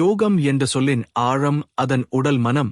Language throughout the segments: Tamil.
யோகம் என்ற சொல்லின் ஆழம் அதன் உடல் மனம்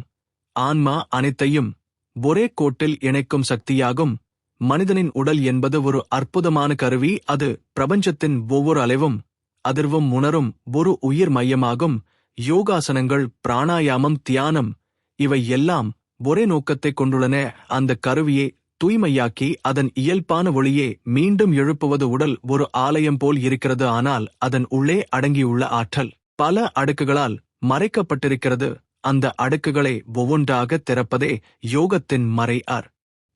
ஆன்மா அனைத்தையும் ஒரே கோட்டில் இணைக்கும் சக்தியாகும். மனிதனின் உடல் என்பது ஒரு அற்புதமான கருவி அது பிரபஞ்சத்தின் ஒவ்வொரு அலைவும் அதிர்வும் உணரும் ஒரு உயிர் மையமாகும். யோகாசனங்கள் பிராணாயாமம் தியானம் இவை எல்லாம் ஒரே நோக்கத்தை கொண்டுள்ளன. அந்த கருவியை தூய்மையாக்கி அதன் இயல்பான ஒளியே மீண்டும் எழுப்புவது உடல் ஒரு ஆலயம் போல் இருக்கிறது ஆனால் அதன் உள்ளே அடங்கியுள்ள ஆற்றல். பல அடுக்குகளால் மறைக்கப்பட்டிருக்கிறது. அந்த அடுக்குகளை ஒவ்வொன்றாக திறப்பதே யோகத்தின் மறை ஆர்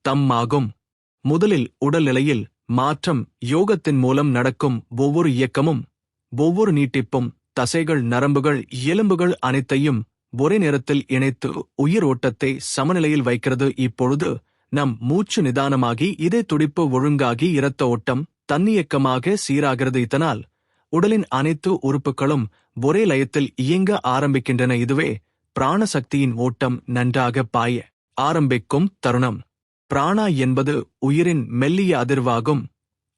தம்மாகும். முதலில் உடல்நிலையில் மாற்றம் யோகத்தின் மூலம் நடக்கும் ஒவ்வொரு இயக்கமும் ஒவ்வொரு நீட்டிப்பும் தசைகள் நரம்புகள் எலும்புகள் அனைத்தையும் ஒரே நேரத்தில் இணைத்து உயிர் ஓட்டத்தை சமநிலையில் வைக்கிறது. இப்பொழுது நம் மூச்சு நிதானமாகி இதே துடிப்பு ஒழுங்காகி இரத்த ஓட்டம் தன்னியக்கமாக சீராகிறது. இதனால் உடலின் அனைத்து உறுப்புகளும் ஒரே லயத்தில் இயங்க ஆரம்பிக்கின்றன இதுவே பிராணசக்தியின் ஓட்டம் நன்றாக பாய ஆரம்பிக்கும் தருணம். பிராணா என்பது உயிரின் மெல்லிய அதிர்வாகும்.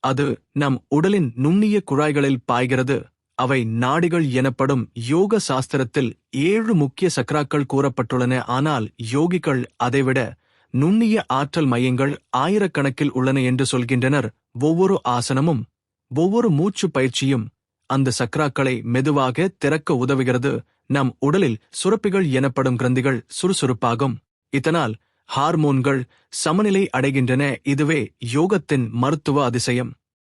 அது நம் உடலின் நுண்ணிய குழாய்களில் பாய்கிறது. அவை நாடிகள் எனப்படும் யோக சாஸ்திரத்தில் ஏழு முக்கிய சக்ராக்கள் கூறப்பட்டுள்ளன. ஆனால் யோகிகள் அதைவிட நுண்ணிய ஆற்றல் மையங்கள் ஆயிரக்கணக்கில் உள்ளன என்று சொல்கின்றனர். ஒவ்வொரு ஆசனமும் ஒவ்வொரு மூச்சு பயிற்சியும் அந்த சக்ராக்களை மெதுவாக திறக்க உதவுகிறது. நம் உடலில் சுரப்பிகள் எனப்படும் கிரந்திகள் சுறுசுறுப்பாகும். இதனால் ஹார்மோன்கள் சமநிலை அடைகின்றன. இதுவே யோகத்தின் மருத்துவ அதிசயம்.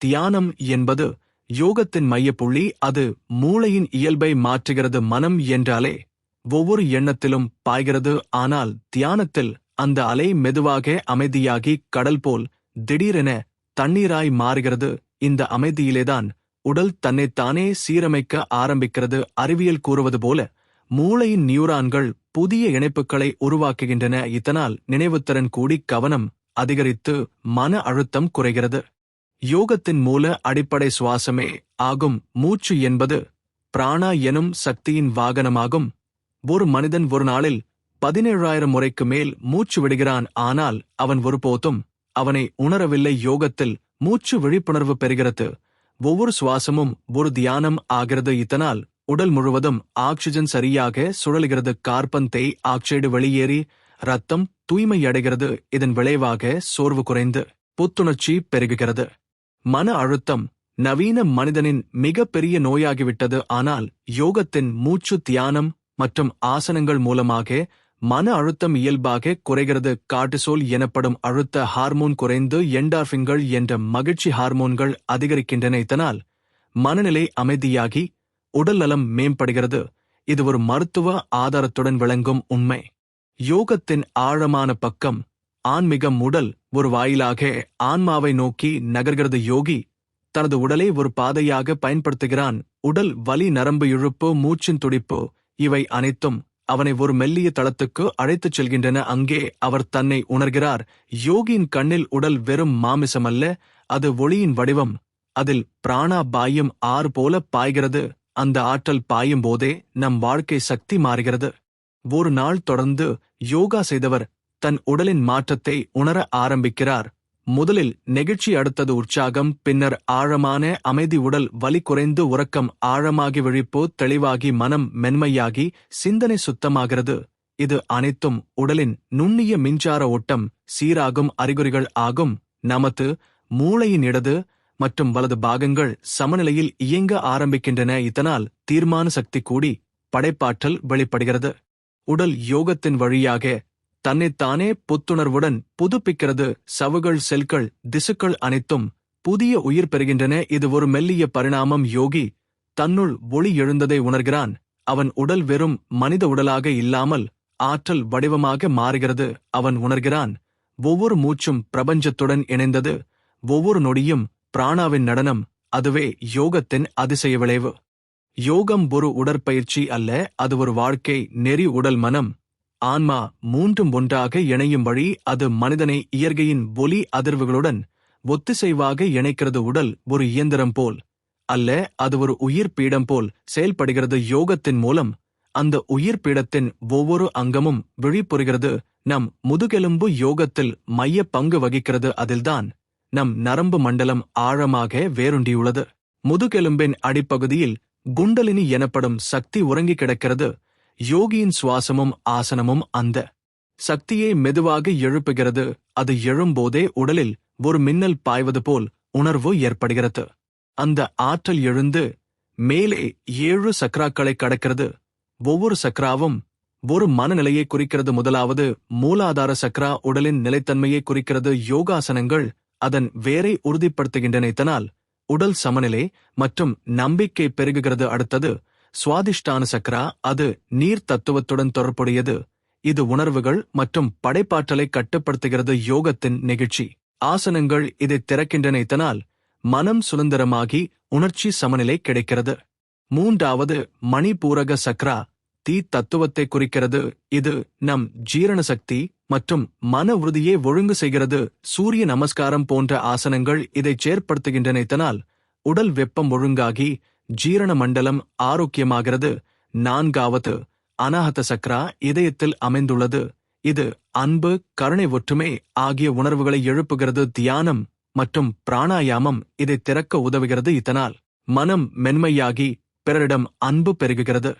தியானம் என்பது யோகத்தின் மையப்புள்ளி. அது மூளையின் இயல்பை மாற்றுகிறது மனம் என்றாலே ஒவ்வொரு எண்ணத்திலும் பாய்கிறது. ஆனால் தியானத்தில் அந்த அலை மெதுவாக அமைதியாகி கடல் போல் திடீரென தண்ணீராய் மாறுகிறது. இந்த அமைதியிலேதான் உடல் தன்னைத்தானே சீரமைக்க ஆரம்பிக்கிறது அறிவியல் கூறுவது போல மூளையின் நியூரான்கள் புதிய இணைப்புகளை உருவாக்குகின்றன. இதனால் நினைவுத்திறன் கூடி கவனம் அதிகரித்து மன அழுத்தம் குறைகிறது. யோகத்தின் மூல அடிப்படை சுவாசமே ஆகும். மூச்சு என்பது பிராணா எனும் சக்தியின் வாகனமாகும். ஒரு மனிதன் ஒரு நாளில் பதினேழாயிரம் முறைக்கு மேல் மூச்சு விடுகிறான். ஆனால் அவன் ஒருபோதும் அவனை உணரவில்லை. யோகத்தில் மூச்சு விழிப்புணர்வு பெறுகிறது. ஒவ்வொரு சுவாசமும் ஒரு தியானம் ஆகிறது. இதனால் உடல் முழுவதும் ஆக்சிஜன் சரியாக சுழல்கிறது. கார்பன் தேய் ஆக்சைடு வெளியேறி ரத்தம் தூய்மையடைகிறது. இதன் விளைவாக சோர்வு குறைந்து புத்துணர்ச்சி பெருகுகிறது. மன அழுத்தம் நவீன மனிதனின் மிகப்பெரிய நோயாகிவிட்டது. ஆனால் யோகத்தின் மூச்சு தியானம் மற்றும் ஆசனங்கள் மூலமாக மன அழுத்தம் இயல்பாக குறைகிறது. காட்டுசோல் எனப்படும் அழுத்த ஹார்மோன் குறைந்து என்டார்பின்கள் என்ற மகிழ்ச்சி ஹார்மோன்கள் அதிகரிக்கின்றன. இதனால் மனநிலை அமைதியாகி உடல் நலம் மேம்படுகிறது. இது ஒரு மருத்துவ ஆதாரத்துடன் விளங்கும் உண்மை. யோகத்தின் ஆழமான பக்கம் ஆன்மீகம் உடல் ஒரு வாயிலாக ஆன்மாவை நோக்கி நகர்கிறது. யோகி தனது உடலை ஒரு பாதையாக பயன்படுத்துகிறான். உடல் வலி நரம்பு இழுப்பு மூச்சின் துடிப்பு இவை அனைத்தும் அவனை ஒரு மெல்லிய தளத்துக்கு அழைத்துச் செல்கின்றன. அங்கே அவர் தன்னை உணர்கிறார். யோகியின் கண்ணில் உடல் வெறும் மாமிசமல்ல அது ஒளியின் வடிவம். அதில் பிராணா பாயும் ஆறு போல பாய்கிறது. அந்த ஆற்றல் பாயும் போதே நம் வாழ்க்கை சக்தி மாறுகிறது. ஒரு நாள் தொடர்ந்து யோகா செய்தவர் தன் உடலின் மாற்றத்தை உணர ஆரம்பிக்கிறார். முதலில் நெகிழ்ச்சி அடுத்தது உற்சாகம் பின்னர் ஆழமான அமைதி உடல் வலி குறைந்து உறக்கம் ஆழமாகி விழிப்பு தெளிவாகி மனம் மென்மையாகி சிந்தனை சுத்தமாகிறது. இது அனைத்தும் உடலின் நுண்ணிய மின்சார ஓட்டம் சீராகும் அறிகுறிகள் ஆகும். நமது மூளையின் இடது மற்றும் வலது பாகங்கள் சமநிலையில் இயங்க ஆரம்பிக்கின்றன. இதனால் தீர்மான சக்தி கூடி படைப்பாற்றல் வெளிப்படுகிறது. உடல் யோகத்தின் வழியாக தன்னைத்தானே புத்துணர்வுடன் புதுப்பிக்கிறது சவுகள் செல்கள் திசுக்கள் அனைத்தும். புதிய உயிர் பெறுகின்றன. இது ஒரு மெல்லிய பரிணாமம். யோகி தன்னுள் ஒளி எழுந்ததை உணர்கிறான். அவன் உடல் வெறும் மனித உடலாக இல்லாமல் ஆற்றல் வடிவமாக மாறுகிறது. அவன் உணர்கிறான் ஒவ்வொரு மூச்சும் பிரபஞ்சத்துடன் இணைந்தது. ஒவ்வொரு நொடியும் பிராணாவின் நடனம். அதுவே யோகத்தின் அதிசய விளைவு. யோகம் ஒரு உடற்பயிற்சி அல்ல அது ஒரு வாழ்க்கை. நெறி உடல் மனம். ஆன்மா மூன்றும் ஒன்றாக இணையும் வழி அது மனிதனை இயற்கையின் ஒலி அதிர்வுகளுடன் ஒத்திசைவாக இணைக்கிறது உடல் ஒரு இயந்திரம் போல். அல்ல அது ஒரு உயிர் பீடம் போல் செயல்படுகிறது யோகத்தின் மூலம். அந்த உயிர் பீடத்தின் ஒவ்வொரு அங்கமும் விழிப்புறுகிறது. நம் முதுகெலும்பு யோகத்தில் மைய பங்கு வகிக்கிறது அதில்தான். நம் நரம்பு மண்டலம் ஆழமாக வேருண்டியுள்ளது முதுகெலும்பின் அடிப்பகுதியில் குண்டலினி எனப்படும் சக்தி உறங்கி கிடக்கிறது. யோகியின் சுவாசமும் ஆசனமும் அந்த. சக்தியை மெதுவாக எழுப்புகிறது. அது எழும்போதே உடலில் ஒரு மின்னல் பாய்வது போல் உணர்வு ஏற்படுகிறது. அந்த ஆற்றல் எழுந்து மேலே ஏழு சக்ராக்களை கடக்கிறது. ஒவ்வொரு சக்ராவும் ஒரு மனநிலையை குறிக்கிறது. முதலாவது மூலாதார சக்ரா உடலின் நிலைத்தன்மையை குறிக்கிறது. யோகாசனங்கள் அதன் வேரை உறுதிப்படுத்துகின்றன. இதனால் உடல் சமநிலை மற்றும் நம்பிக்கை பெருகுகிறது. அடுத்தது சுவாதிஷ்டான சக்ரா அது நீர் தத்துவத்துடன் தொடர்புடையது. இது உணர்வுகள் மற்றும் படைப்பாற்றலை கட்டுப்படுத்துகிறது யோகத்தின் நெகிழ்ச்சி. ஆசனங்கள் இதை திறக்கின்றன இதனால் மனம் சுதந்திரமாகி உணர்ச்சி சமநிலை கிடைக்கிறது. மூன்றாவது மணிபூரக சக்ரா தீ தத்துவத்தை குறிக்கிறது. இது நம் ஜீரண சக்தி மற்றும் மன உறுதியை ஒழுங்கு செய்கிறது. சூரிய நமஸ்காரம் போன்ற ஆசனங்கள் இதை செயற்படுத்துகின்றன இதனால் உடல் வெப்பம் ஒழுங்காகி ஜீரண மண்டலம் ஆரோக்கியமாகிறது. நான்காவது அனாஹத சக்ரா இதயத்தில் அமைந்துள்ளது. இது அன்பு கருணை ஒற்றுமை ஆகிய உணர்வுகளை எழுப்புகிறது. தியானம் மற்றும் பிராணாயாமம் இதை திறக்க உதவுகிறது. இதனால் மனம் மென்மையாகி பிறரிடம் அன்பு பெருகுகிறது.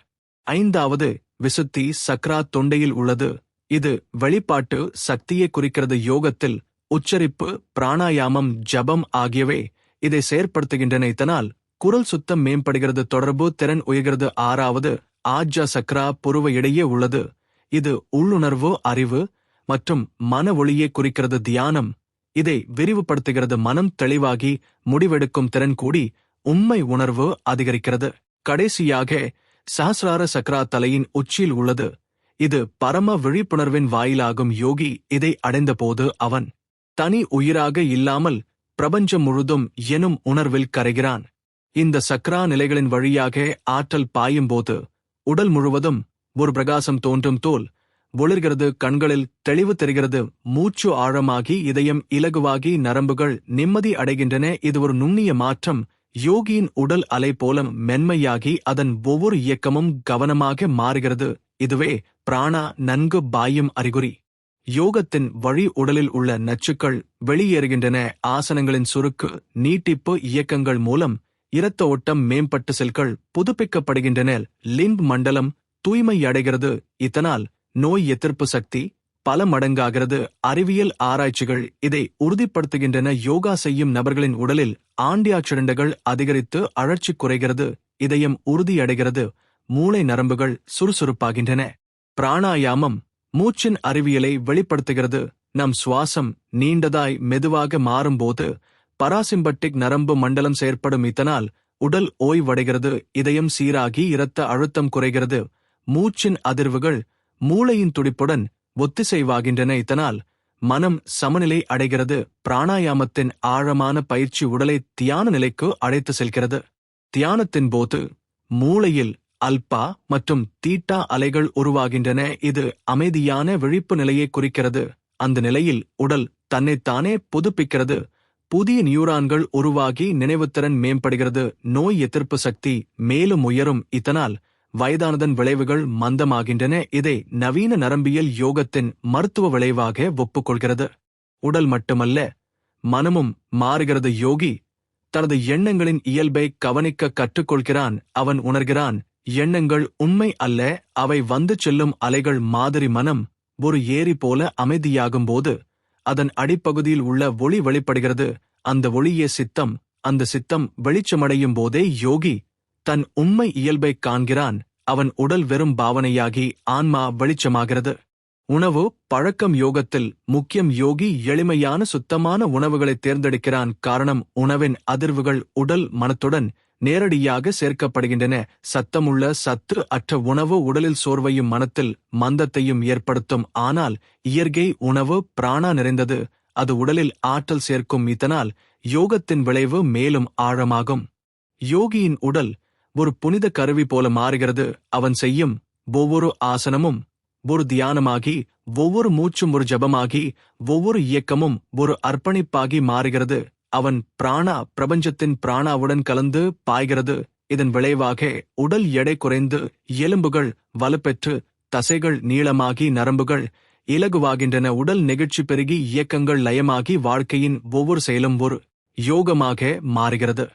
ஐந்தாவது விசுத்தி சக்ரா தொண்டையில் உள்ளது. இது வெளிப்பாட்டு சக்தியை குறிக்கிறது. யோகத்தில் உச்சரிப்பு பிராணாயாமம் ஜபம் ஆகியவை இதை செயற்படுத்துகின்றன. இதனால் குரல் சுத்தம் மேம்படுகிறது தொடர்பு திறன் உயர்கிறது. ஆறாவது ஆஜ்ஜா சக்ரா புருவ இடையே உள்ளது. இது உள்ளுணர்வு அறிவு மற்றும் மன ஒளியை குறிக்கிறது தியானம். இதை விரிவுபடுத்துகிறது மனம் தெளிவாகி முடிவெடுக்கும் திறன் கூடி உண்மை உணர்வு அதிகரிக்கிறது. கடைசியாக சஹசிரார சக்ரா தலையின் உச்சியில் உள்ளது. இது பரம விழிப்புணர்வின் வாயிலாகும் யோகி இதை அடைந்தபோது அவன் தனி உயிராக இல்லாமல் பிரபஞ்சம் முழுதும் எனும் உணர்வில் கரைகிறான். இந்த சக்ரா நிலைகளின் வழியாக ஆற்றல் பாயும்போது உடல் முழுவதும் ஒரு பிரகாசம் தோன்றும் தோல் ஒளிர்கிறது கண்களில் தெளிவு தெரிகிறது மூச்சு ஆழமாகி இதயம் இலகுவாகி நரம்புகள் நிம்மதி அடைகின்றன. இது ஒரு நுண்ணிய மாற்றம். யோகியின் உடல் அலை போல மென்மையாகி அதன் ஒவ்வொரு இயக்கமும் கவனமாக மாறுகிறது. இதுவே பிராணா நன்கு பாயும் அறிகுறி. யோகத்தின் வழி உடலில் உள்ள நச்சுக்கள் வெளியேறுகின்றன. ஆசனங்களின் சுருக்கு நீட்டிப்பு இயக்கங்கள் மூலம் இரத்த ஓட்டம் மேம்பட்ட செல்கள் புதுப்பிக்கப்படுகின்றன. லிம்ப் மண்டலம் தூய்மை அடைகிறது. இதனால் நோய் எதிர்ப்பு சக்தி பல மடங்காகிறது. அறிவியல் ஆராய்ச்சிகள் இதை உறுதிப்படுத்துகின்றன. யோகா செய்யும் நபர்களின் உடலில் ஆண்டியாக்சிடண்டுகள் அதிகரித்து அழற்சி குறைகிறது. இதயம் உறுதியடைகிறது. மூளை நரம்புகள் சுறுசுறுப்பாகின்றன. பிராணாயாமம் மூச்சின் அறிவியலை வெளிப்படுத்துகிறது. நம் சுவாசம் நீண்டதாய் மெதுவாக மாறும்போது பராசிம்பட்டிக் நரம்பு மண்டலம் செயற்படும் இதனால் உடல் ஓய்வடைகிறது இதயம் சீராகி இரத்த அழுத்தம் குறைகிறது மூச்சின் அதிர்வுகள் மூளையின் துடிப்புடன் ஒத்திசைவாகின்றன. இதனால் மனம் சமநிலை அடைகிறது. பிராணாயாமத்தின் ஆழமான பயிற்சி உடலை தியான நிலைக்கு அழைத்து செல்கிறது. தியானத்தின் போது மூளையில் அல்பா மற்றும் தீட்டா அலைகள் உருவாகின்றன. இது அமைதியான விழிப்பு நிலையை குறிக்கிறது. அந்த நிலையில் உடல் தன்னைத்தானே புதுப்பிக்கிறது. புதிய நியூரான்கள் உருவாகி நினைவுத்திறன் மேம்படுகிறது. நோய் எதிர்ப்பு சக்தி மேலும் உயரும். இதனால் வயதானதன் விளைவுகள் மந்தமாகின்றன. இதை நவீன நரம்பியல் யோகத்தின் மருத்துவ விளைவாக ஒப்புக்கொள்கிறது. உடல் மட்டுமல்ல மனமும் மாறுகிறது. யோகி தனது எண்ணங்களின் இயல்பை கவனிக்க கற்றுக்கொள்கிறான். அவன் உணர்கிறான் எண்ணங்கள் உண்மை அல்ல அவை வந்து செல்லும் அலைகள் மாதிரி மனம் ஒரு ஏரி போல அமைதியாகும் போது அதன் அடிப்பகுதியில் உள்ள ஒளி வெளிப்படுகிறது. அந்த ஒளியே சித்தம். அந்த சித்தம் வெளிச்சமடையும் போதே யோகி தன் உண்மை இயல்பைக் காண்கிறான். அவன் உடல் வெறும் பாவனையாகி ஆன்மா வெளிச்சமாகிறது. உணவு பழக்கம் யோகத்தில் முக்கியம் யோகி எளிமையான சுத்தமான உணவுகளை தேர்ந்தெடுக்கிறான் காரணம் உணவின் அதிர்வுகள் உடல் மனத்துடன் நேரடியாக சேர்க்கப்படுகின்றன. சத்தமுள்ள சத்து அற்ற உணவு உடலில் சோர்வையும் மனத்தில் மந்தத்தையும் ஏற்படுத்தும். ஆனால் இயற்கை உணவு பிராணா நிறைந்தது. அது உடலில் ஆற்றல் சேர்க்கும் இதனால் யோகத்தின் விளைவு மேலும் ஆழமாகும். யோகியின் உடல் ஒரு புனித கருவி போல மாறுகிறது. அவன் செய்யும் ஒவ்வொரு ஆசனமும் ஒரு தியானமாகி ஒவ்வொரு மூச்சும் ஒரு ஜபமாகி ஒவ்வொரு இயக்கமும் ஒரு அர்ப்பணிப்பாகி மாறுகிறது. அவன் பிராணா பிரபஞ்சத்தின் பிராணாவுடன் கலந்து பாய்கிறது. இதன் விளைவாக உடல் எடை குறைந்து எலும்புகள் வலுப்பெற்று தசைகள் நீளமாகி நரம்புகள் இலகுவாகின்றன. உடல் நெகிழ்ச்சி பெருகி இயக்கங்கள் லயமாகி வாழ்க்கையின் ஒவ்வொரு செயலும் ஒரு யோகமாக மாறுகிறது.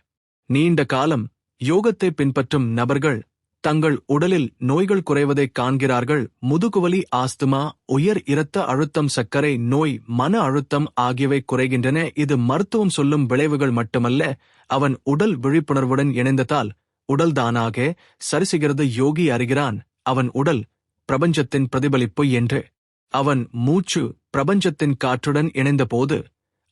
நீண்ட காலம் யோகத்தை பின்பற்றும் நபர்கள் தங்கள் உடலில் நோய்கள் குறைவதைக் காண்கிறார்கள். முதுகுவலி ஆஸ்துமா உயர் இரத்த அழுத்தம் சர்க்கரை நோய் மன அழுத்தம் ஆகியவை குறைகின்றன. இது மருத்துவம் சொல்லும் விளைவுகள் மட்டுமல்ல அவன் உடல் விழிப்புணர்வுடன் இணைந்ததால் உடல்தானாக சரிசுகிறது யோகி அறிகிறான். அவன் உடல் பிரபஞ்சத்தின் பிரதிபலிப்பு என்று. அவன் மூச்சு பிரபஞ்சத்தின் காற்றுடன் இணைந்தபோது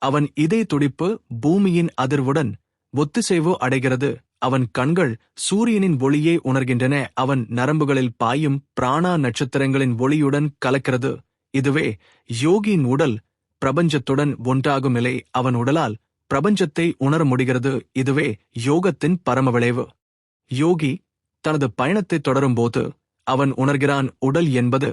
அவன் இதய துடிப்பு பூமியின் அதிர்வுடன் ஒத்திசைவு அடைகிறது. அவன் கண்கள் சூரியனின் ஒளியை உணர்கின்றன. அவன் நரம்புகளில் பாயும் பிராணா நட்சத்திரங்களின் ஒளியுடன் கலக்கிறது. இதுவே யோகியின் உடல் பிரபஞ்சத்துடன் ஒன்றாகும் நிலை. அவன் உடலால் பிரபஞ்சத்தை உணர முடிகிறது. இதுவே யோகத்தின் பரம விளைவு. யோகி தனது பயணத்தை தொடரும்போது அவன் உணர்கிறான் உடல் என்பது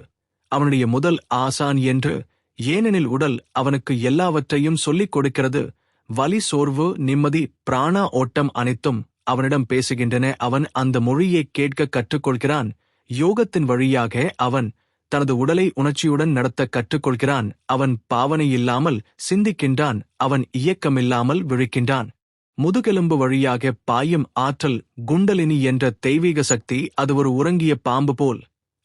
அவனுடைய முதல் ஆசான் என்று. ஏனெனில் உடல் அவனுக்கு எல்லாவற்றையும் சொல்லிக் கொடுக்கிறது. வலி சோர்வு நிம்மதி பிராணா ஓட்டம் அனைத்தும் அவனிடம் பேசுகின்றன. அவன் அந்த மொழியை கேட்க கற்றுக்கொள்கிறான். யோகத்தின் வழியாக அவன் தனது உடலை உணர்ச்சியுடன் நடத்த கற்றுக்கொள்கிறான். அவன் பாவனை இல்லாமல் சிந்திக்கின்றான். அவன் இயக்கமில்லாமல் விழிக்கின்றான். முதுகெலும்பு வழியாக பாயும் ஆற்றல் குண்டலினி என்ற தெய்வீக சக்தி அது ஒரு உறங்கிய பாம்பு போல்.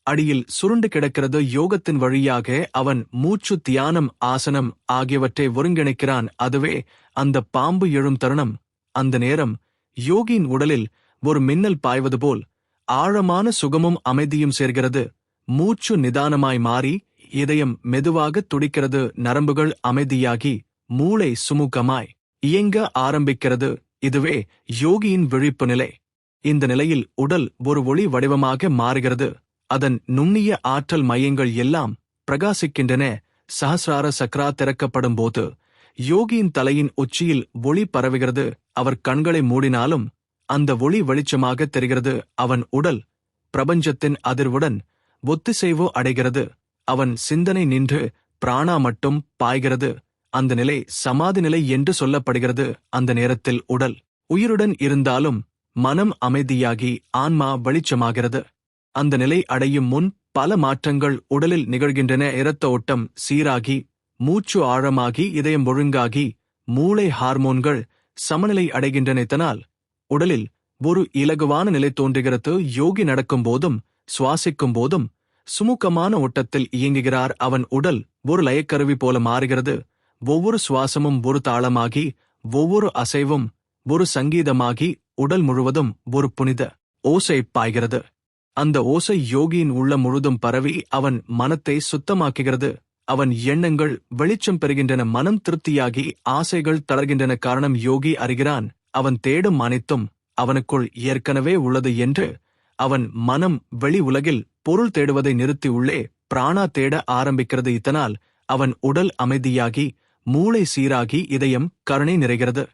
அடியில் சுருண்டு கிடக்கிறது யோகத்தின் வழியாக அவன் மூச்சு தியானம் ஆசனம் ஆகியவற்றை ஒருங்கிணைக்கிறான். அதுவே அந்த பாம்பு எழும் தருணம். அந்த நேரம் யோகியின் உடலில் ஒரு மின்னல் பாய்வது போல் ஆழமான சுகமும் அமைதியும் சேர்கிறது. மூச்சு நிதானமாய் மாறி இதயம் மெதுவாக துடிக்கிறது. நரம்புகள் அமைதியாகி மூளை சுமூகமாய் இயங்க ஆரம்பிக்கிறது. இதுவே யோகியின் விழிப்பு நிலை. இந்த நிலையில் உடல் ஒரு ஒளி வடிவமாக மாறுகிறது. அதன் நுண்ணிய ஆற்றல் மையங்கள் எல்லாம் பிரகாசிக்கின்றன. சஹசிரார சக்ரா திறக்கப்படும் போது யோகியின் தலையின் உச்சியில் ஒளி பரவுகிறது. அவர் கண்களை மூடினாலும் அந்த ஒளி வெளிச்சமாக தெரிகிறது. அவன் உடல் பிரபஞ்சத்தின் அதிர்வுடன் ஒத்திசைவு அடைகிறது. அவன் சிந்தனை நின்று பிராணா மட்டும் பாய்கிறது. அந்த நிலை சமாதி நிலை என்று சொல்லப்படுகிறது. அந்த நேரத்தில் உடல் உயிருடன் இருந்தாலும் மனம் அமைதியாகி ஆன்மா வெளிச்சமாகிறது. அந்த நிலை அடையும் முன் பல மாற்றங்கள் உடலில் நிகழ்கின்றன. இரத்த ஓட்டம் சீராகி மூச்சு ஆழமாகி இதயம் ஒழுங்காகி மூளை ஹார்மோன்கள் சமநிலை அடைகின்றனைத்தனால் உடலில் ஒரு இலகுவான நிலை தோன்றுகிறது. யோகி நடக்கும் போதும் சுவாசிக்கும் போதும் சுமுகமான ஓட்டத்தில் இயங்குகிறார். அவன் உடல் ஒரு லயக்கருவி போல மாறுகிறது. ஒவ்வொரு சுவாசமும் ஒரு தாளமாகி ஒவ்வொரு அசைவும் ஒரு சங்கீதமாகி உடல் முழுவதும் ஒரு புனித ஓசை பாய்கிறது. அந்த ஓசை யோகியின் உள்ள முழுதும் பரவி அவன் மனத்தை சுத்தமாக்குகிறது. அவன் எண்ணங்கள் வெளிச்சம் பெறுகின்றன மனம் திருப்தியாகி ஆசைகள் தளர்கின்றன காரணம் யோகி அறிகிறான் அவன் தேடும் அனைத்தும் அவனுக்குள் ஏற்கனவே உள்ளது என்று அவன் மனம் வெளி உலகில் பொருள் தேடுவதை நிறுத்தி உள்ளே பிராணா தேட ஆரம்பிக்கிறது. இதனால் அவன் உடல் அமைதியாகி மூளை சீராகி இதயம் கருணை நிறைகிறது.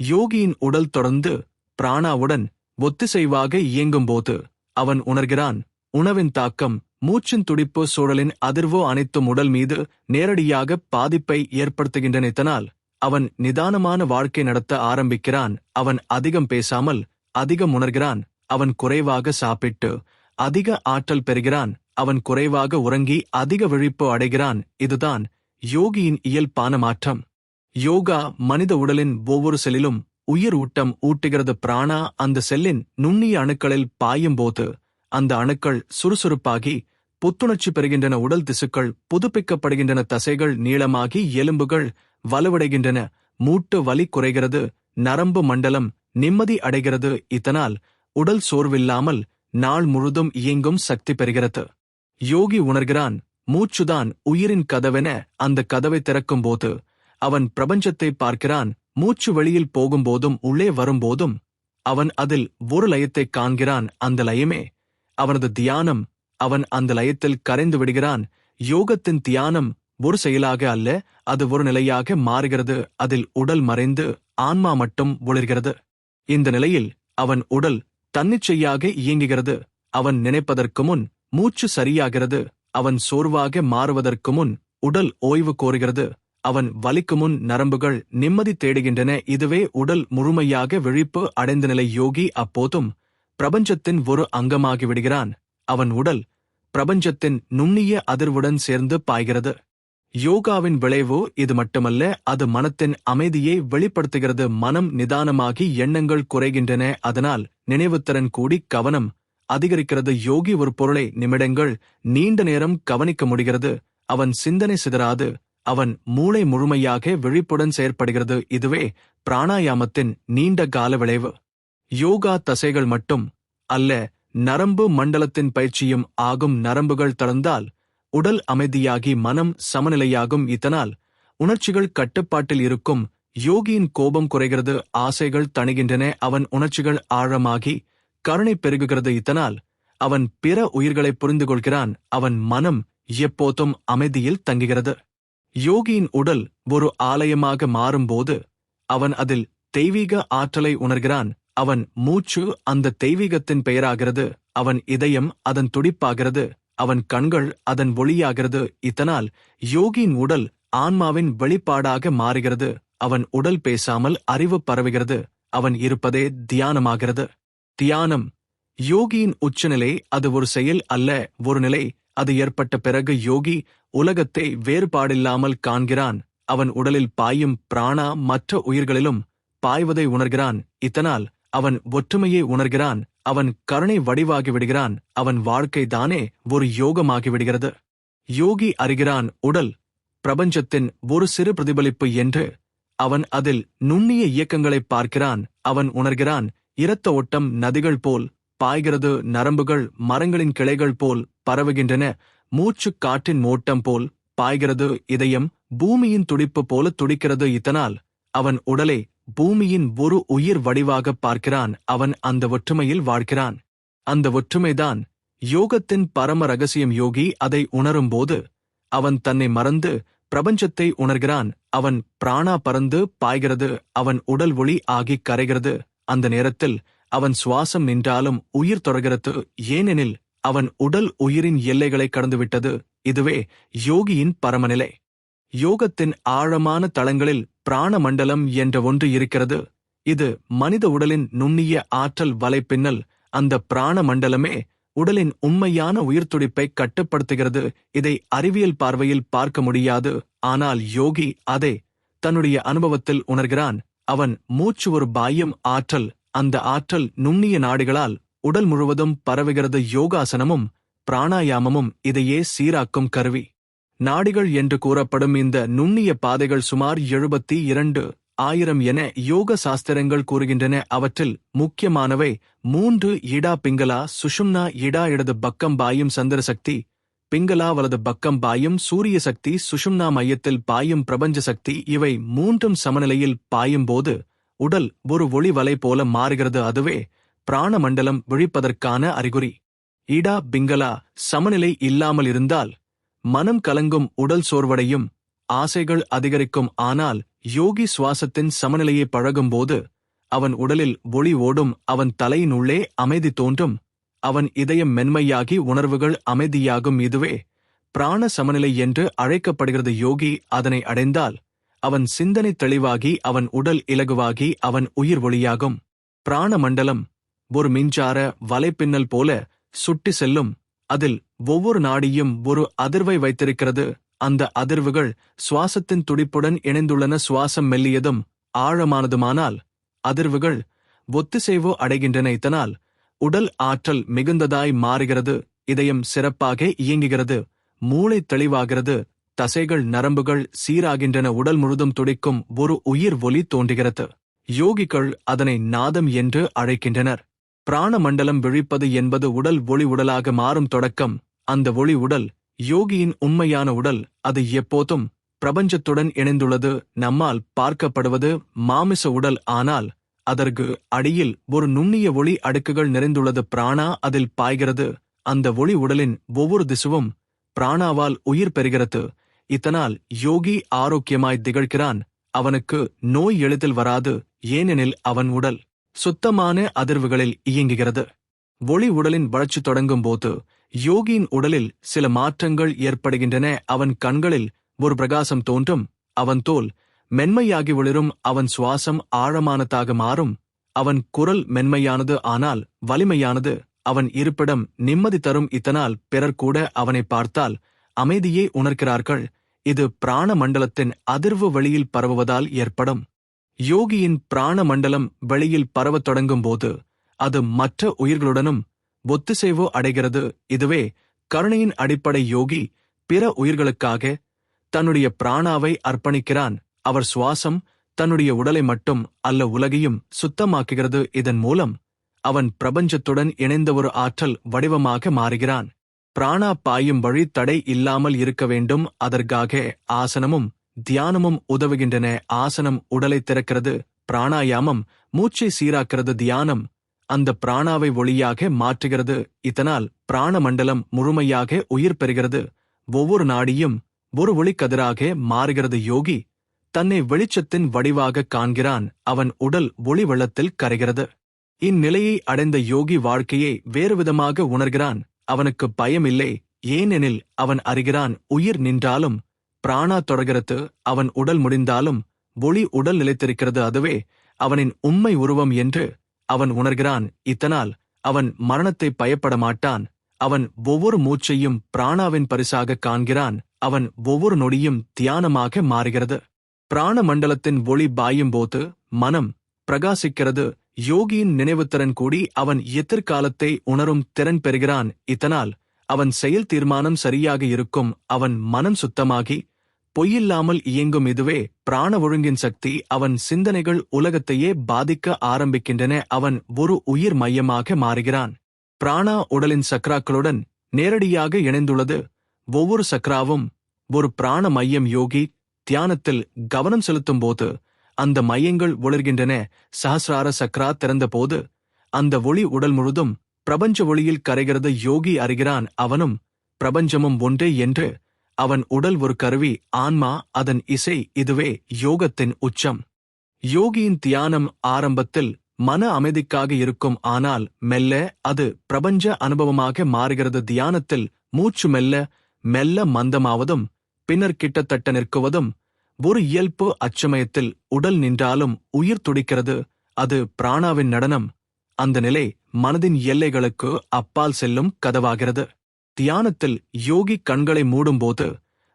யோகியின் உடல் தொடர்ந்து பிராணாவுடன் ஒத்திசைவாக இயங்கும்போது அவன் உணர்கிறான் உணவின் தாக்கம் மூச்சின் துடிப்பு சூழலின் அதிர்வு அனைத்தும் உடல் மீது நேரடியாக பாதிப்பை ஏற்படுத்துகின்றன. இதனால் அவன் நிதானமான வாழ்க்கை நடத்த ஆரம்பிக்கிறான். அவன் அதிகம் பேசாமல் அதிகம் உணர்கிறான். அவன் குறைவாக சாப்பிட்டு அதிக ஆற்றல் பெறுகிறான். அவன் குறைவாக உறங்கி அதிக விழிப்பு அடைகிறான். இதுதான் யோகியின் இயல்பான மாற்றம். யோகா மனித உடலின் ஒவ்வொரு செல்லிலும் உயிர் ஊட்டம் ஊட்டுகிறது. பிராணா அந்த செல்லின் நுண்ணிய அணுக்களில் பாயும்போது அந்த அணுக்கள் சுறுசுறுப்பாகி புத்துணர்ச்சி பெறுகின்றன உடல் திசுக்கள் புதுப்பிக்கப்படுகின்றன தசைகள் நீளமாகி எலும்புகள் வலுவடைகின்றன மூட்டு வலி குறைகிறது நரம்பு மண்டலம் நிம்மதி அடைகிறது இதனால் உடல் சோர்வில்லாமல் நாள் முழுதும் இயங்கும் சக்தி பெறுகிறது. யோகி உணர்கிறான் மூச்சுதான் உயிரின் கதவென அந்த கதவை திறக்கும்போது அவன் பிரபஞ்சத்தை பார்க்கிறான் மூச்சு வெளியில் போகும்போதும் உள்ளே வரும்போதும் அவன் அதில் ஒரு லயத்தைக் காண்கிறான் அந்த லயமே அவனது தியானம் அவன் அந்த லயத்தில் கரைந்து விடுகிறான். யோகத்தின் தியானம் ஒரு செயலாக அல்ல அது ஒரு நிலையாக மாறுகிறது. அதில் உடல் மறைந்து ஆன்மா மட்டும் ஒளிர்கிறது. இந்த நிலையில் அவன் உடல் தன்னிச்சையாக இயங்குகிறது. அவன் நினைப்பதற்கு முன் மூச்சு சரியாகிறது. அவன் சோர்வாக மாறுவதற்கு முன் உடல் ஓய்வு கோருகிறது. அவன் வலிக்கு முன் நரம்புகள் நிம்மதி தேடுகின்றன. இதுவே உடல் முழுமையாக விழிப்பு அடைந்த நிலை. யோகி அப்போதும் பிரபஞ்சத்தின் ஒரு அங்கமாகி விடுகிறான். அவன் உடல் பிரபஞ்சத்தின் நுண்ணிய அதிர்வுடன் சேர்ந்து பாய்கிறது. யோகாவின் விளைவு இது மட்டுமல்ல அது மனத்தின் அமைதியை வெளிப்படுத்துகிறது. மனம் நிதானமாகி எண்ணங்கள் குறைகின்றன. அதனால் நினைவுத்திறன் கூடி கவனம் அதிகரிக்கிறது. யோகி ஒரு பொருளை நிமிடங்கள் நீண்ட நேரம் கவனிக்க முடிகிறது. அவன் சிந்தனை சிதறாது. அவன் மூளை முழுமையாக விழிப்புடன் செயற்படுகிறது. இதுவே பிராணாயாமத்தின் நீண்ட கால விளைவு. யோகா தசைகள் மட்டும் அல்ல நரம்பு மண்டலத்தின் பயிற்சியும் ஆகும் நரம்புகள் தளர்ந்தால் உடல் அமைதியாகி மனம் சமநிலையாகும் இதனால் உணர்ச்சிகள் கட்டுப்பாட்டில் இருக்கும் யோகியின் கோபம் குறைகிறது ஆசைகள் தணிகின்றன அவன் உணர்ச்சிகள் ஆழமாகி கருணை பெருகுகிறது இதனால் அவன் பிற உயிர்களை புரிந்து கொள்கிறான் அவன் மனம் எப்போதும் அமைதியில் தங்குகிறது. யோகியின் உடல் ஒரு ஆலயமாக மாறும்போது அவன் அதில் தெய்வீக ஆற்றலை உணர்கிறான் அவன் மூச்சு அந்த தெய்வீகத்தின் பெயராகிறது. அவன் இதயம் அதன் துடிப்பாகிறது. அவன் கண்கள் அதன் ஒளியாகிறது. இதனால் யோகியின் உடல் ஆன்மாவின் வெளிப்பாடாக மாறுகிறது. அவன் உடல் பேசாமல் அறிவு பரவுகிறது. அவன் இருப்பதே தியானமாகிறது. தியானம். யோகியின் உச்சநிலை அது ஒரு செயல் அல்ல. ஒரு நிலை அது ஏற்பட்ட பிறகு யோகி உலகத்தை வேறுபாடில்லாமல் காண்கிறான். அவன் உடலில் பாயும் பிராணா மற்ற உயிர்களிலும் பாய்வதை உணர்கிறான். இதனால் அவன் ஒற்றுமையை உணர்கிறான் அவன் கருணை வடிவாகி விடுகிறான் அவன் வாழ்க்கை தானே ஒரு யோகமாகி விடுகிறது யோகி அறிகிறான் உடல் பிரபஞ்சத்தின் ஒரு சிறு பிரதிபலிப்பு என்று. அவன் அதில் நுண்ணிய இயக்கங்களை பார்க்கிறான் அவன் உணர்கிறான் இரத்த ஓட்டம் நதிகள் போல் பாய்கிறது நரம்புகள் மரங்களின் கிளைகள் போல் பரவுகின்றன மூச்சு காற்றின் ஓட்டம் போல் பாய்கிறது இதயம் பூமியின் துடிப்பு போல துடிக்கிறது இதனால் அவன் உடலை பூமியின் ஒரு உயிர் வடிவாகப் பார்க்கிறான். அவன் அந்த ஒற்றுமையில் வாழ்கிறான். அந்த ஒற்றுமைதான் யோகத்தின் பரம ரகசியம். யோகி அதை உணரும்போது அவன் தன்னை மறந்து பிரபஞ்சத்தை உணர்கிறான். அவன் பிராணா பறந்து பாய்கிறது. அவன் உடல் ஒளி ஆகிக் கரைகிறது. அந்த நேரத்தில் அவன் சுவாசம் நின்றாலும் உயிர் தொடர்கிறது ஏனெனில் அவன் உடல் உயிரின் எல்லைகளை கடந்துவிட்டது. இதுவே யோகியின் பரமநிலை யோகத்தின் ஆழமான தளங்களில் பிராண மண்டலம் என்ற ஒன்று இருக்கிறது. இது மனித உடலின் நுண்ணிய ஆற்றல் வலைப்பின்னல். அந்த பிராண மண்டலமே உடலின் உண்மையான உயிர்த்துடிப்பை கட்டுப்படுத்துகிறது. இதை அறிவியல் பார்வையில் பார்க்க முடியாது. ஆனால் யோகி அதை தன்னுடைய அனுபவத்தில் உணர்கிறான். அவன் மூச்சு ஒரு பாயம் ஆற்றல். அந்த ஆற்றல் நுண்ணிய நாடுகளால் உடல் முழுவதும் பரவுகிறது. யோகாசனமும் பிராணாயாமமும் இதையே சீராக்கும் கருவி. நாடிகள் என்று கூறப்படும் இந்த நுண்ணிய பாதைகள் சுமார் எழுபத்தி இரண்டு ஆயிரம் என யோக சாஸ்திரங்கள் கூறுகின்றன. அவற்றில் முக்கியமானவை மூன்று இடா பிங்களா சுஷும்னா இடா இடது பக்கம் பாயும் சந்திரசக்தி பிங்களா வலது பக்கம் பாயும் சூரிய சக்தி சுஷும்னா மையத்தில் பாயும் பிரபஞ்ச சக்தி இவை மூன்றும் சமநிலையில் பாயும் போது உடல் ஒரு ஒளி வலை போல மாறுகிறது. அதுவே பிராண மண்டலம் விழிப்பதற்கான அறிகுறி. இடா பிங்களா சமநிலை இல்லாமல் இருந்தால் மனம் கலங்கும் உடல் சோர்வடையும் ஆசைகள் அதிகரிக்கும் ஆனால் யோகி சுவாசத்தின் சமநிலையை பழகும்போது அவன் உடலில் ஒளி ஓடும் அவன் தலையினுள்ளே அமைதி தோன்றும் அவன் இதயம் மென்மையாகி உணர்வுகள் அமைதியாகும் இதுவே பிராண சமநிலை என்று அழைக்கப்படுகிறது யோகி அதனை அடைந்தால் அவன் சிந்தனை தெளிவாகி அவன் உடல் இலகுவாகி அவன் உயிர் ஒளியாகும். பிராண மண்டலம் ஒரு மின்சார வலைப்பின்னல் போல சுட்டி செல்லும் அதில் ஒவ்வொரு நாடியும் ஒரு அதிர்வை வைத்திருக்கிறது. அந்த அதிர்வுகள் சுவாசத்தின் துடிப்புடன் இணைந்துள்ளன. சுவாசம் மெல்லியதும் ஆழமானதுமானால் அதிர்வுகள் ஒத்திசைவு அடைகின்றன. இதனால் உடல் ஆற்றல் மிகுந்ததாய் மாறுகிறது. இதயம் சிறப்பாக இயங்குகிறது. மூளை தெளிவாகிறது. தசைகள் நரம்புகள் சீராகின்றன. உடல் முழுதும் துடிக்கும் ஒரு உயிர் ஒலி தோன்றுகிறது. யோகிகள் அதனை நாதம் என்று அழைக்கின்றனர். பிராண மண்டலம் விழிப்பது என்பது உடல் ஒளி உடலாக மாறும் தொடக்கம். அந்த ஒளி உடல் யோகியின் உண்மையான உடல் அது எப்போதும் பிரபஞ்சத்துடன் இணைந்துள்ளது நம்மால் பார்க்கப்படுவது மாமிச உடல். ஆனால் அதற்கு அடியில் ஒரு நுண்ணிய ஒளி அடுக்குகள் நிறைந்துள்ளது பிராணா அதில் பாய்கிறது. அந்த ஒளி உடலின் ஒவ்வொரு திசுவும் பிராணாவால் உயிர் பெறுகிறது. இதனால் யோகி ஆரோக்கியமாய் திகழ்கிறான். அவனுக்கு நோய் எளிதில் வராது ஏனெனில் அவன் உடல் சுத்தமான அதிர்வுகளில் இயங்குகிறது. ஒளி உடலின் வளர்ச்சி தொடங்கும் போது யோகியின் உடலில் சில மாற்றங்கள் ஏற்படுகின்றன. அவன் கண்களில் ஒரு பிரகாசம் தோன்றும். அவன் தோல் மென்மையாகி ஒளிரும். அவன் சுவாசம் ஆழமானதாக மாறும். அவன் குரல் மென்மையானது ஆனால் வலிமையானது. அவன் இருப்பிடம் நிம்மதி தரும். இதனால் பிறர் கூட அவனை பார்த்தால் அமைதியே உணர்கிறார்கள். இது பிராண மண்டலத்தின் அதிர்வு வழியில் பரவுவதால் ஏற்படும். யோகியின் பிராண மண்டலம் வெளியில் பரவத் தொடங்கும் போது அது மற்ற உயிர்களுடனும் ஒத்திசைவு அடைகிறது. இதுவே கருணையின் அடிப்படை யோகி பிற உயிர்களுக்காக தன்னுடைய பிராணாவை அர்ப்பணிக்கிறான். அவர் சுவாசம் தன்னுடைய உடலை மட்டும் அல்ல உலகையும் சுத்தமாக்குகிறது. இதன் மூலம் அவன் பிரபஞ்சத்துடன் இணைந்த ஒரு ஆற்றல் வடிவமாக மாறுகிறான். பிராணா பாயும் வழி தடை இல்லாமல் இருக்க வேண்டும். அதற்காக ஆசனமும் தியானமும் உதவுகின்றன. ஆசனம் உடலை திறக்கிறது. பிராணாயாமம் மூச்சை சீராக்கிறது. தியானம் அந்த பிராணாவை ஒளியாக மாற்றுகிறது. இதனால் பிராண மண்டலம் முழுமையாக உயிர் பெறுகிறது. ஒவ்வொரு நாடியும் ஒரு ஒளிக்கதிராக மாறுகிறது. யோகி தன்னை வெளிச்சத்தின் வடிவாக காண்கிறான். அவன் உடல் ஒளி வெள்ளத்தில் கரைகிறது. இந்நிலையை அடைந்த யோகி வாழ்க்கையை வேறுவிதமாக உணர்கிறான். அவனுக்கு பயமில்லை. ஏனெனில் அவன் அறிகிறான். உயிர் நின்றாலும் பிராணா தொடர்கிறது. அவன் உடல் முடிந்தாலும் ஒளி உடல் நிலைத்திருக்கிறது அதுவே அவனின் உண்மை உருவம் என்று அவன் உணர்கிறான். இத்தனால் அவன் மரணத்தை பயப்பட மாட்டான். அவன் ஒவ்வொரு மூச்சையும் பிராணாவின் பரிசாக காண்கிறான். அவன் ஒவ்வொரு நொடியும் தியானமாக மாறுகிறது. பிராண மண்டலத்தின் ஒளி பாயும் போது மனம் பிரகாசிக்கிறது. யோகியின் நினைவுத்திறன் கூடி அவன் எதிர்காலத்தை உணரும் திறன் பெறுகிறான். இத்தனால் அவன் செயல் தீர்மானம் சரியாக இருக்கும். அவன் மனம் சுத்தமாகி பொய்யில்லாமல் இயங்கும் இதுவே பிராண ஒழுங்கின் சக்தி. அவன் சிந்தனைகள் உலகத்தையே பாதிக்க ஆரம்பிக்கின்றன. அவன் ஒரு உயிர் மையமாக மாறுகிறான். பிராணா உடலின் சக்ராக்களுடன் நேரடியாக இணைந்துள்ளது. ஒவ்வொரு சக்ராவும் ஒரு பிராண மையம் யோகி தியானத்தில் கவனம் செலுத்தும் போது அந்த மையங்கள் ஒளிர்கின்றன. சஹசிரார சக்ரா திறந்தபோது அந்த ஒளி உடல் முழுதும் பிரபஞ்ச ஒளியில் கரைகிறது யோகி அறிகிறான். அவனும் பிரபஞ்சமும் ஒன்றே என்று அவன் உடல் ஒரு கருவி ஆன்மா அதன் இசை இதுவே யோகத்தின் உச்சம். யோகியின் தியானம் ஆரம்பத்தில் மன அமைதிக்காக இருக்கும் ஆனால் மெல்ல அது பிரபஞ்ச அனுபவமாக மாறுகிறது. தியானத்தில் மூச்சு மெல்ல மெல்ல மந்தமாவதும் பின்னர் கிட்டத்தட்ட நிற்குவதும் ஒரு இயல்பு அச்சமயத்தில் உடல் நின்றாலும் உயிர் துடிக்கிறது. அது பிராணாவின் நடனம். அந்த நிலை மனதின் எல்லைகளுக்கு அப்பால் செல்லும் கதவாகிறது. தியானத்தில் யோகி கண்களை மூடும்போது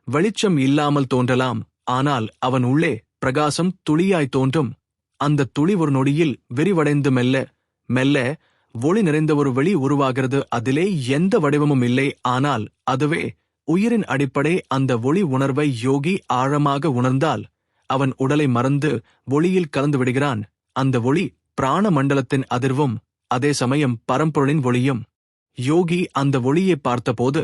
வெளிச்சம் இல்லாமல் தோன்றலாம். ஆனால் அவன் உள்ளே பிரகாசம் துளியாய் தோன்றும். அந்த துளி ஒரு நொடியில் விரிவடைந்து மெல்ல மெல்ல ஒளி நிறைந்த ஒரு வெளி உருவாகிறது. அதிலே எந்த வடிவமும் இல்லை. ஆனால் அதுவே உயிரின் அடிப்படை. அந்த ஒளி உணர்வை யோகி ஆழமாக உணர்ந்தால் அவன் உடலை மறந்து ஒளியில் கலந்து விடுகிறான். அந்த ஒளி பிராண மண்டலத்தின் அதிர்வும் அதே சமயம் பரம்பொருளின் ஒளியும். யோகி அந்த ஒளியை பார்த்தபோது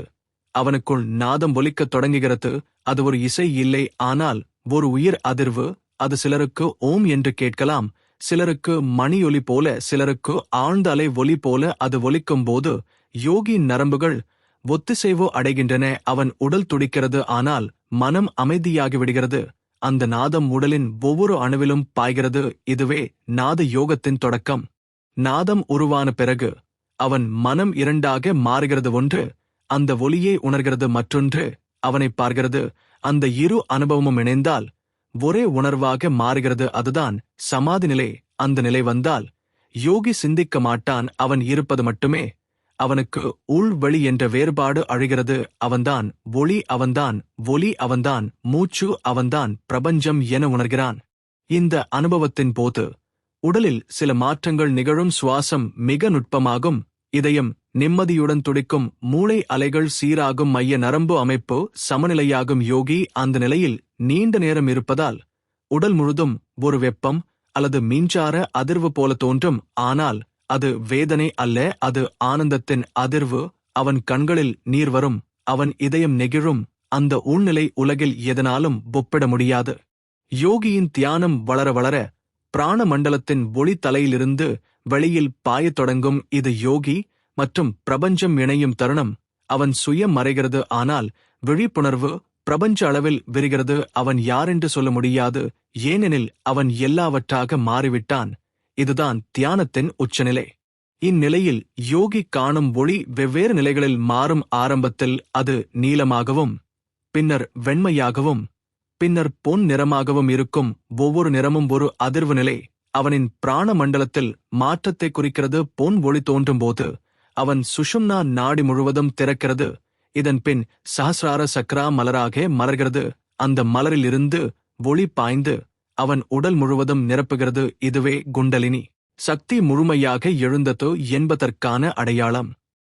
அவனுக்குள் நாதம் ஒலிக்கத் தொடங்குகிறது அது ஒரு இசை இல்லை ஆனால் ஒரு உயிர் அதிர்வு அது சிலருக்கு ஓம் என்று கேட்கலாம் சிலருக்கு மணியொலி போல சிலருக்கு ஆழ்ந்த அலை ஒலி போல அது ஒலிக்கும் போது யோகியின் நரம்புகள் ஒத்திசைவு அடைகின்றன அவன் உடல் துடிக்கிறது ஆனால் மனம் அமைதியாகிவிடுகிறது அந்த நாதம் உடலின் ஒவ்வொரு அணுவிலும் பாய்கிறது இதுவே நாத யோகத்தின் தொடக்கம். நாதம் உருவான பிறகு அவன் மனம் இரண்டாக மாறுகிறது ஒன்று அந்த ஒலியை உணர்கிறது மற்றொன்று அவனை பார்க்கிறது. அந்த இரு அனுபவமும் இணைந்தால் ஒரே உணர்வாக மாறுகிறது அதுதான் சமாதி நிலை. அந்த நிலை வந்தால் யோகி சிந்திக்க மாட்டான் அவன் இருப்பது மட்டுமே. அவனுக்கு உள் வெளி என்ற வேறுபாடு அழிகிறது அவன்தான் ஒளி அவன்தான் ஒலி அவன்தான் மூச்சு அவன்தான் பிரபஞ்சம் என உணர்கிறான். இந்த அனுபவத்தின் போது உடலில் சில மாற்றங்கள் நிகழும் சுவாசம் மிக நுட்பமாகும். இதயம் நிம்மதியுடன் துடிக்கும் மூளை அலைகள் சீராகும் மைய நரம்பு அமைப்பு சமநிலையாகும் யோகி அந்த நிலையில் நீண்ட நேரம் இருப்பதால் உடல் முழுதும் ஒரு வெப்பம் அல்லது மின்சார அதிர்வு போல தோன்றும். ஆனால் அது வேதனை அல்ல அது ஆனந்தத்தின் அதிர்வு. அவன் கண்களில் நீர் வரும் அவன் இதயம் நெகிழும். அந்த உள்நிலை உலகில் எதனாலும் ஒப்பிட முடியாது. யோகியின் தியானம் வளர வளர பிராண மண்டலத்தின் ஒளி தலையிலிருந்து வெளியில் பாயத் தொடங்கும் இது யோகி மற்றும் பிரபஞ்சம் இணையும் தருணம். அவன் சுயம் மறைகிறது ஆனால் விழிப்புணர்வு பிரபஞ்ச அளவில் விரிகிறது. அவன் யாரென்று சொல்ல முடியாது ஏனெனில் அவன் எல்லாவற்றாக மாறிவிட்டான். இதுதான் தியானத்தின் உச்சநிலை. இந்நிலையில் யோகி காணும் ஒளி வெவ்வேறு நிலைகளில் மாறும் ஆரம்பத்தில் அது நீலமாகவும் பின்னர் வெண்மையாகவும் பின்னர் பொன் நிறமாகவும் இருக்கும் ஒவ்வொரு நிறமும் ஒரு அதிர்வு நிலை. அவனின் பிராண மண்டலத்தில் மாற்றத்தை குறிக்கிறது பொன் ஒளி தோன்றும்போது. அவன் சுஷும்னா நாடி முழுவதும் திறக்கிறது. இதன் பின் சஹசிரார சக்ரா மலராக மலர்கிறது. அந்த மலரிலிருந்து ஒளி பாய்ந்து அவன் உடல் முழுவதும் நிரப்புகிறது. இதுவே குண்டலினி. சக்தி முழுமையாக எழுந்தது என்பதற்கான அடையாளம்.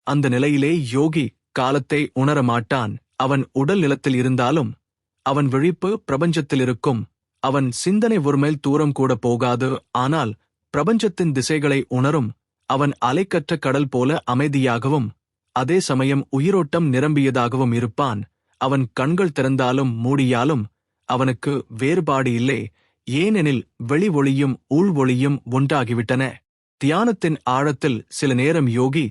அந்த நிலையிலே யோகி காலத்தை உணர மாட்டான் அவன் உடல் நிலத்தில் இருந்தாலும் அவன் விழிப்பு பிரபஞ்சத்தில் இருக்கும் அவன் சிந்தனை ஒருமேல் தூரம் கூட போகாது ஆனால் பிரபஞ்சத்தின் திசைகளை உணரும். அவன் அலைக்கற்ற கடல் போல அமைதியாகவும் அதே சமயம் உயிரோட்டம் நிரம்பியதாகவும் இருப்பான். அவன் கண்கள் திறந்தாலும் மூடியாலும் அவனுக்கு வேறுபாடு இல்லை ஏனெனில் வெளி ஒளியும் உள் ஒளியும் ஒன்றாகிவிட்டன. தியானத்தின் ஆழத்தில் சில நேரம் யோகி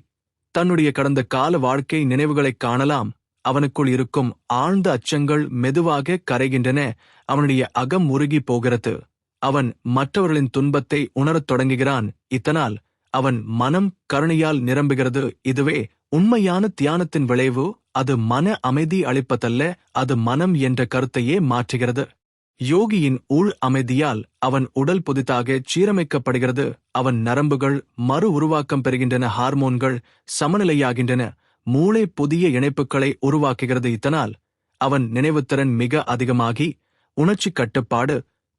தன்னுடைய கடந்த கால வாழ்க்கை நினைவுகளைக் காணலாம். அவனுக்குள் இருக்கும் ஆழ்ந்த அச்சங்கள் மெதுவாக கரைகின்றன. அவனுடைய அகம் உருகி போகிறது. அவன் மற்றவர்களின் துன்பத்தை உணரத் தொடங்குகிறான். இத்தனால் அவன் மனம் கருணையால் நிரம்புகிறது. இதுவே உண்மையான தியானத்தின் விளைவு. அது மன அமைதி அளிப்பதல்ல. அது மனம் என்ற கருத்தையே மாற்றுகிறது. யோகியின் உள் அமைதியால் அவன் உடல் புதிதாக சீரமைக்கப்படுகிறது. அவன் நரம்புகள் மறு உருவாக்கம் பெறுகின்றன. ஹார்மோன்கள் சமநிலையாகின்றன. மூளை புதிய இணைப்புகளை உருவாக்குகிறது இதனால் அவன் நினைவுத்திறன் மிக அதிகமாகி உணர்ச்சி கட்டுப்பாடு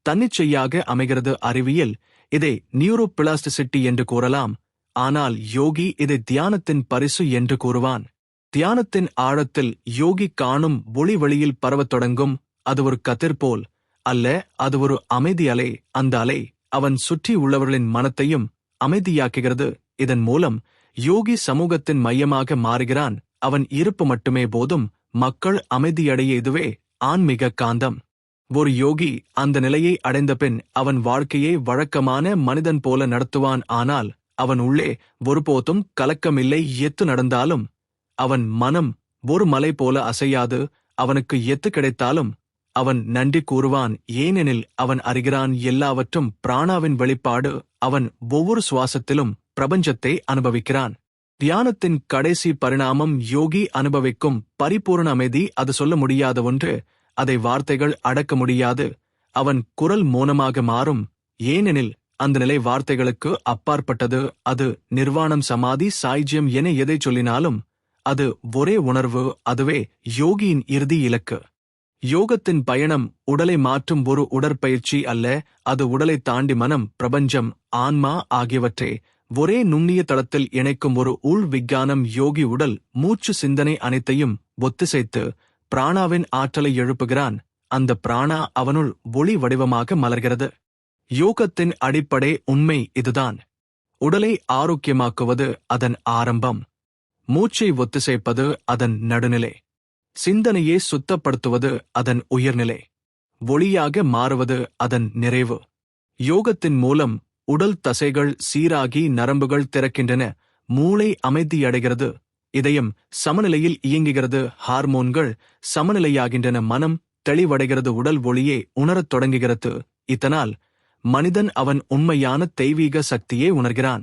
தன்னிச்சையாக அமைகிறது அறிவியல் இதை நியூரோபிளாஸ்டிசிட்டி என்று கூறலாம். ஆனால் யோகி இதை தியானத்தின் பரிசு என்று கூறுவான். தியானத்தின் ஆழத்தில் யோகி காணும் ஒளி வழியில் பரவத் தொடங்கும் அது ஒரு கதிர் போல் அல்ல அது ஒரு அமைதி அலை. அந்த அலை அவன் சுற்றி உள்ளவர்களின் மனத்தையும் அமைதியாக்குகிறது. இதன் மூலம் யோகி சமூகத்தின் மையமாக மாறுகிறான். அவன் இருப்பு மட்டுமே போதும். மக்கள் அமைதியடைய இதுவே ஆன்மீக காந்தம். ஒரு யோகி அந்த நிலையை அடைந்த பின் அவன் வாழ்க்கையை வழக்கமான மனிதன் போல நடத்துவான். ஆனால் அவன் உள்ளே ஒருபோதும் கலக்கமில்லை. எத்து நடந்தாலும் அவன் மனம் ஒரு மலை போல அசையாது. அவனுக்கு எத்து கிடைத்தாலும் அவன் நன்றி கூறுவான். ஏனெனில் அவன் அறிகிறான் எல்லாவற்றும் பிராணாவின் வெளிப்பாடு அவன் ஒவ்வொரு சுவாசத்திலும் பிரபஞ்சத்தை அனுபவிக்கிறான். தியானத்தின் கடைசி பரிணாமம் யோகி அனுபவிக்கும் பரிபூரண அமைதி அது சொல்ல முடியாத ஒன்று அதை வார்த்தைகள் அடக்க முடியாது. அவன் குரல் மோனமாக மாறும். ஏனெனில் அந்த நிலை வார்த்தைகளுக்கு அப்பாற்பட்டது. அது நிர்வாணம் சமாதி சாய்ஜியம் என எதை சொல்லினாலும் அது ஒரே உணர்வு அதுவே யோகியின் இறுதி இலக்கு. யோகத்தின் பயணம் உடலை மாற்றும் ஒரு உடற்பயிற்சி அல்ல அது உடலை தாண்டி மனம் பிரபஞ்சம் ஆன்மா ஆகியவற்றை. ஒரே நுண்ணிய தளத்தில் இணைக்கும் ஒரு உள் விஞ்ஞானம் யோகி உடல் மூச்சு சிந்தனை அனைத்தையும் ஒத்திசைத்து பிராணாவின் ஆற்றலை எழுப்புகிறான். அந்த பிராணா அவனுள் ஒளி வடிவமாக மலர்கிறது. யோகத்தின் அடிப்படை உண்மை இதுதான். உடலை ஆரோக்கியமாக்குவது அதன் ஆரம்பம். மூச்சை ஒத்திசைப்பது அதன் நடுநிலை. சிந்தனையை சுத்தப்படுத்துவது அதன் உயர்நிலை. ஒளியாக மாறுவது அதன் நிறைவு. யோகத்தின் மூலம் உடல் தசைகள் சீராகி நரம்புகள் திறக்கின்றன. மூளை அமைதியடைகிறது. இதயம் சமநிலையில் இயங்குகிறது. ஹார்மோன்கள் சமநிலையாகின்றன. மனம் தெளிவடைகிறது. உடல் ஒளியே உணரத் தொடங்குகிறது. இதனால் மனிதன் அவன் உண்மையான தெய்வீக சக்தியை உணர்கிறான்.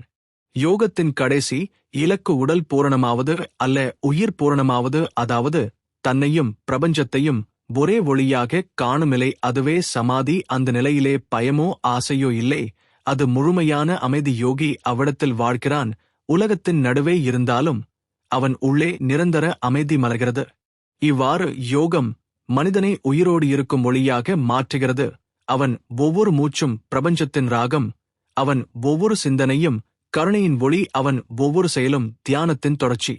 யோகத்தின் கடைசி இலக்கு உடல் பூரணமாவது அல்ல உயிர் பூரணமாவது. அதாவது தன்னையும் பிரபஞ்சத்தையும் ஒரே ஒளியாக காணுமிலை அதுவே சமாதி. அந்த நிலையிலே பயமோ ஆசையோ இல்லை. அது முழுமையான அமைதி யோகி அவ்விடத்தில் வாழ்கிறான். உலகத்தின் நடுவே இருந்தாலும் அவன் உள்ளே நிரந்தர அமைதி மலர்கிறது. இவ்வாறு யோகம் மனிதனை உயிரோடு இருக்கும் ஒளியாக மாற்றுகிறது. அவன் ஒவ்வொரு மூச்சும் பிரபஞ்சத்தின் ராகம். அவன் ஒவ்வொரு சிந்தனையும் கருணையின் ஒளி அவன் ஒவ்வொரு செயலும் தியானத்தின் தொடர்ச்சி.